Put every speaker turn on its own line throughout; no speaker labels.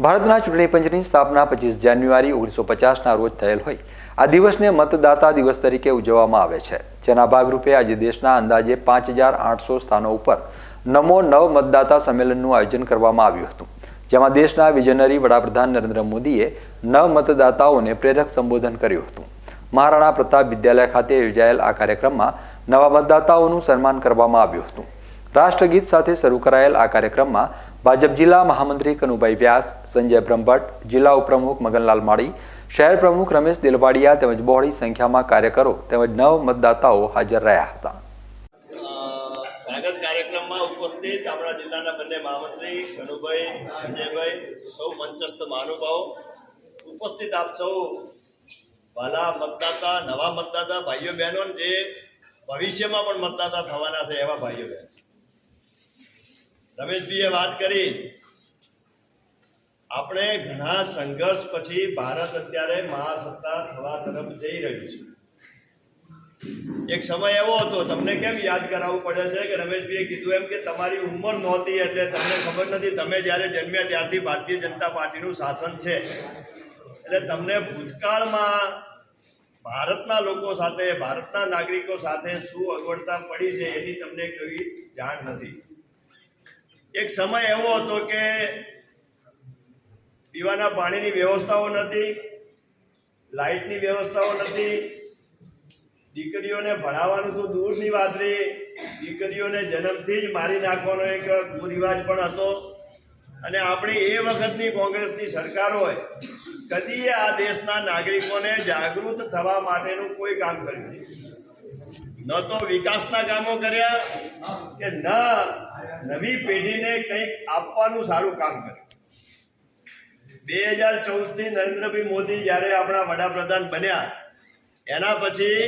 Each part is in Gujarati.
ભારતના ચૂંટણી પંચની સ્થાપના પચીસ જાન્યુઆરી ઓગણીસો પચાસના રોજ થયેલ હોય. આ દિવસને મતદાતા દિવસ તરીકે ઉજવવામાં આવે છે. જેના ભાગરૂપે આજે દેશના અંદાજે પાંચ હજાર આઠસો સ્થાનો ઉપર નમો નવ મતદાતા સંમેલનનું આયોજન કરવામાં આવ્યું હતું. જેમાં દેશના વિઝનરી વડાપ્રધાન નરેન્દ્ર મોદીએ નવ મતદાતાઓને પ્રેરક સંબોધન કર્યું હતું. મહારાણા પ્રતાપ વિદ્યાલય ખાતે યોજાયેલ આ કાર્યક્રમમાં નવા મતદાતાઓનું સન્માન કરવામાં આવ્યું હતું. રાષ્ટ્રગીત સાથે શરૂ કરાયેલ આ કાર્યક્રમમાં ભાજપ જિલ્લા મહામંત્રી કનુભાઈ વ્યાસ, સંજય બ્રહ્મભટ્ટ, જિલ્લા ઉપપ્રમુખ મગનલાલ માળી, શહેર પ્રમુખ રમેશ દિલવાડિયા તેમજ બહોળી સંખ્યામાં કાર્યકરો તેમજ નવ મતદાતાઓ હાજર રહ્યા હતા.
કાર્યક્રમમાં ઉપસ્થિત આપણા જિલ્લાના બંને મહામંત્રી કનુભાઈ, સંજયભાઈ, સૌ મંચસ્થ મહાનુભાવો. ઉપસ્થિત આપ સૌ વાલા મતદાતા, નવા મતદાતા, ભાઈઓ બહેનો જે ભવિષ્યમાં પણ મતદાતા થવાના છે એવા ભાઈઓ બહેનો. રમેશજીએ વાત કરી. આપણે ઘણા સંઘર્ષ પછી ભારત અત્યારે મહાસત્તા થવા તરફ જઈ રહ્યું છે. એક સમય એવો હતો, તમને કેમ યાદ કરાવવું પડે છે કે રમેશભાઈએ કીધું એમ કે તમારી ઉંમર નહોતી એટલે તમને ખબર નથી તમે જ્યારે જન્મ્યા ત્યારથી ભારતીય જનતા પાર્ટીનું શાસન છે. એટલે તમને ભૂતકાળમાં ભારતના લોકો સાથે, ભારતના નાગરિકો સાથે શું અગવડતા પડી છે એની તમને કોઈ જાણ નથી. એક સમય એવો હતો કે પીવાના પાણીની વ્યવસ્થાઓ નથી, લાઇટની વ્યવસ્થાઓ નથી, દીકરીઓને ભણાવવાનું તો દૂરની વાત રહી દીકરીઓને જન્મથી જ મારી નાખવાનો એક કુરિવાજ પણ હતો. અને આપણી એ વખતની કોંગ્રેસની સરકાર હોય કદીએ આ દેશના નાગરિકોને જાગૃત થવા માટેનું કોઈ કામ કર્યું ન તો વિકાસના કામો કર્યા કે ન નવી પેઢીને કંઈક આપવાનું સારું કામ કર્યું બે હજાર ચૌદથી નરેન્દ્રભાઈ મોદી જ્યારે આપણા વડાપ્રધાન બન્યા, એના પછી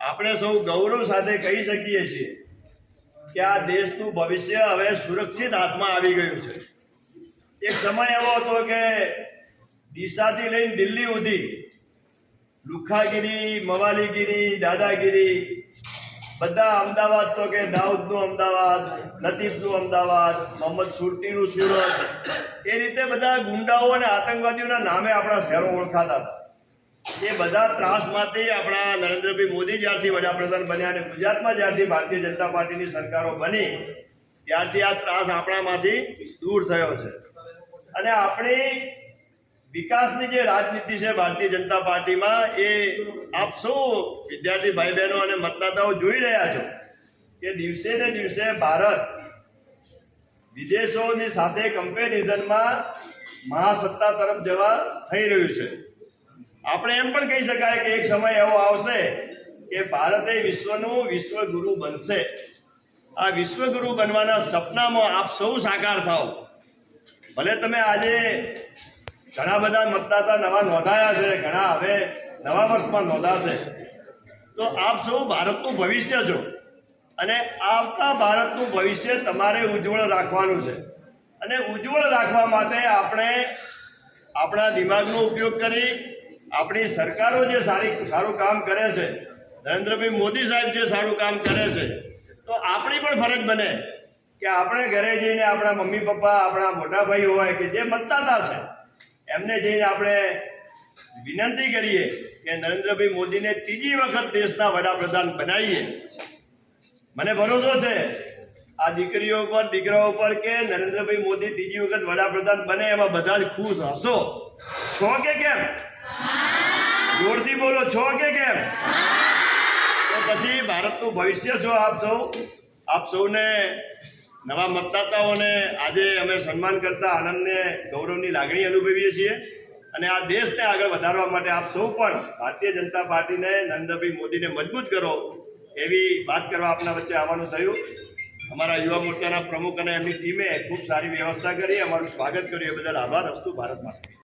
આપણે સૌ ગૌરવ સાથે કહી શકીએ છીએ કે આ દેશનું ભવિષ્ય હવે સુરક્ષિત હાથમાં આવી ગયું છે. એક સમય એવો હતો કે ડીસાથી લઈને દિલ્હી સુધી લુખાગીરી, મવાલીગીરી, દાદાગીરી બધા અમદાવાદ તો કે દાઉદનું અમદાવાદ, લતીફનું અમદાવાદ, મોહમ્મદ સુરતીનું સુરત એ રીતે બધા ગુંડાઓ અને આતંકવાદીઓના નામે આપણા શહેરો ઓળખાતા હતા. એ બધા ત્રાસમાંથી આપણા નરેન્દ્રભાઈ મોદી જ્યારથી વડાપ્રધાન બન્યા અને ગુજરાતમાં જ્યારથી ભારતીય જનતા પાર્ટીની સરકારો બની, ત્યારથી આ ત્રાસ આપણામાંથી દૂર થયો છે. અને આપણી વિકાસની જે રાજનીતિ છે ભારતીય જનતા પાર્ટીમાં, એ આપ સૌ વિદ્યાર્થી ભાઈ બહેનો અને મતદાતાઓ જોઈ રહ્યા છો કે દિવસે ને દિવસે ભારત વિદેશોની સાથે કમ્પેરિઝનમાં મહાસત્તા તરફ જવા થઈ રહ્યું છે. આપણે એમ પણ કહી શકાય કે એક સમય એવો આવશે કે ભારત વિશ્વનું વિશ્વગુરુ બનશે. આ વિશ્વગુરુ બનવાના સપનામાં આપ સૌ સાકાર થાઓ. ભલે તમે આજે ઘણા બધા મતદાતા નવા નોંધાયા છે, ઘણા હવે નવા વર્ષમાં નોંધાશે. તો આપ સૌ ભારતનું ભવિષ્ય છો અને આવતા ભારતનું ભવિષ્ય તમારે ઉજ્જવળ રાખવાનું છે. અને ઉજ્જવળ રાખવા માટે આપણે આપણા દિમાગનો ઉપયોગ કરી આપણી સરકારો જે સારી, સારું કામ કરે છે, નરેન્દ્રભાઈ મોદી સાહેબ જે સારું કામ કરે છે, તો આપણી પણ ફરજ બને કે આપણે ઘરે જઈને આપણા મમ્મી પપ્પા, આપણા મોટા ભાઈ હોય કે જે મતદાતા છે એમને જઈને આપણે વિનંતી કરીએ કે નરેન્દ્રભાઈ મોદીને ત્રીજી વખત દેશના વડાપ્રધાન બનાવીએ. મને ભરોસો છે, આ દીકરીઓ પર, દીકરાઓ પર કે નરેન્દ્રભાઈ મોદી ત્રીજી વખત વડાપ્રધાન બને એમાં બધા જ ખુશ હશો. છો કે કેમ? જોરથી બોલો, છો કે કેમ? તો પછી ભારતનું ભવિષ્ય છો આપ સૌ, આપ સૌને નવા મતદાતાઓને આજે અમે સન્માન કરતા આનંદને, ગૌરવની લાગણી અનુભવીએ છીએ. અને આ દેશને આગળ વધારવા માટે આપ સૌ પણ ભારતીય જનતા પાર્ટીને, નરેન્દ્રભાઈ મોદીને મજબૂત કરો એવી વાત કરવા આપના વચ્ચે આવવાનું થયું. અમારા યુવા મોરચાના પ્રમુખ અને એમની ટીમે ખૂબ સારી વ્યવસ્થા કરી. અમારું સ્વાગત કર્યું. એ બદલ આભાર. અસ્તુ ભારત માટે